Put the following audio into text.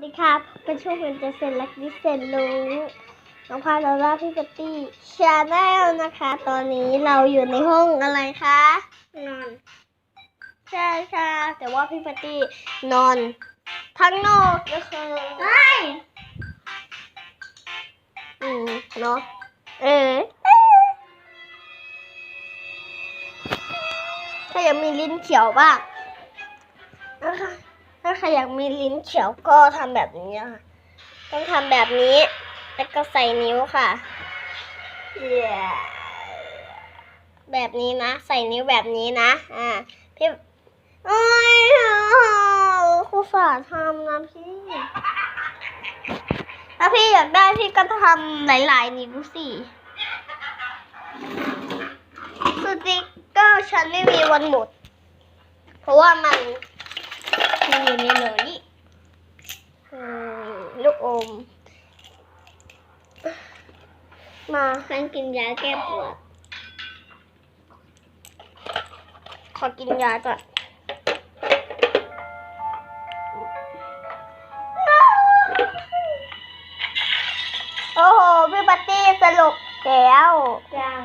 สวัสดีครับเป็นช่วงเป็นจะเซ็นและดิเซ็นรู้น้องพาเราล่าพี่ปตตี้ชาแนลนะคะ ตอนนี้เราอยู่ในห้องอะไรคะ นอน ใช่ค่ะ แต่ว่าพี่ปตตี้นอนข้างนอกก็คือใช่อืมเนาะเออถ้าอยากมีลิ้นเขียวบ้างนะคะ ถ้าใครอยากมีลิ้นเขียวก็ทำแบบนี้ค่ะ ต้องทำแบบนี้ แล้วก็ใส่นิ้วค่ะ Yeah แบบนี้นะ ใส่นิ้วแบบนี้นะ อ่า พี่โอ้ยครูฝาทำนะพี่ ถ้าพี่อยากได้พี่ก็ทำหลายๆนิ้วสิสติกเกอร์ฉันไม่มีวันหมด เพราะว่ามัน มันอยู่ในหนูนี่อืมลูกอม มาฉันกินยาแก้ปวด ขอกินยาก่อนโอ้โหพี่ปัตตี้สรุปแล้วยัง